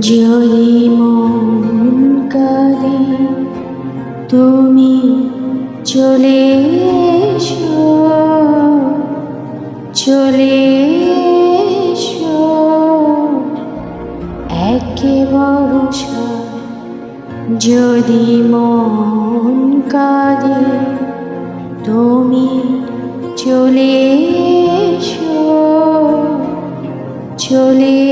যদি মন কাঁদে তুমি চলে এসো চলে এসো। একেবারে যদি মন কাঁদে তুমি চলে এসো, চলে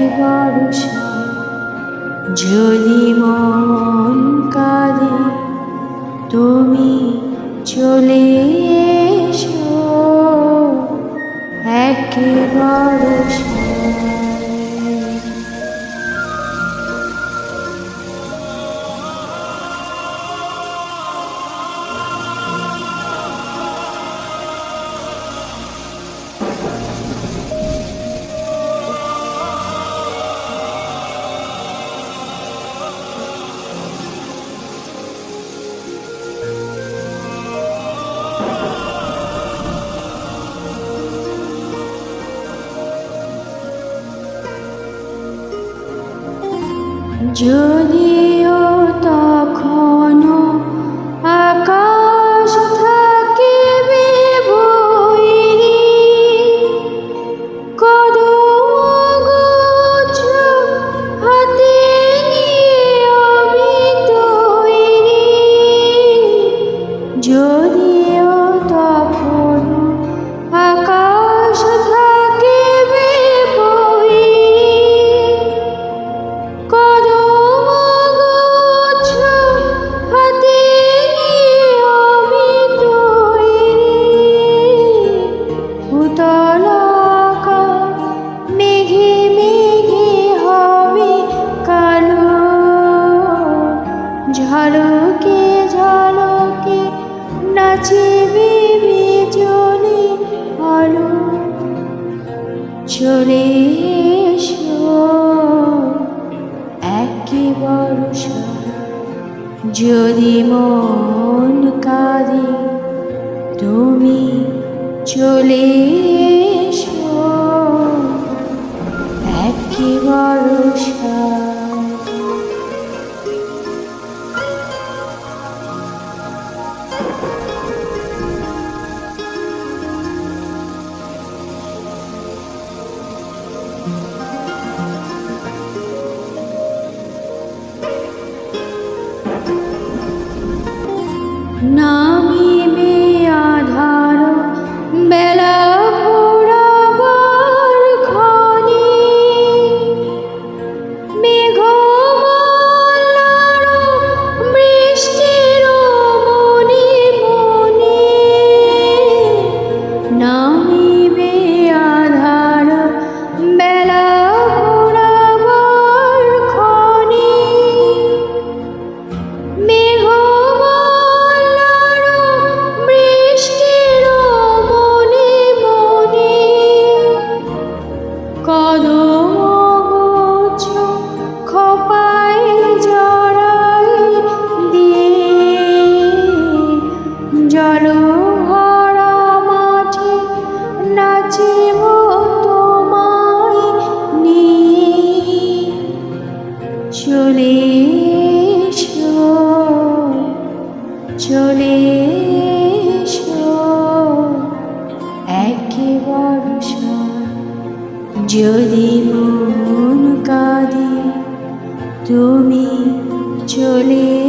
একেবারে যদি মন কালে তুমি চলে এসো। একে যদিও তখনও আলো চলে এসো। একেবারে যদি মন কাঁদে তুমি চলে এসো। একেবারে যদি মন কাঁদে তুমি চলে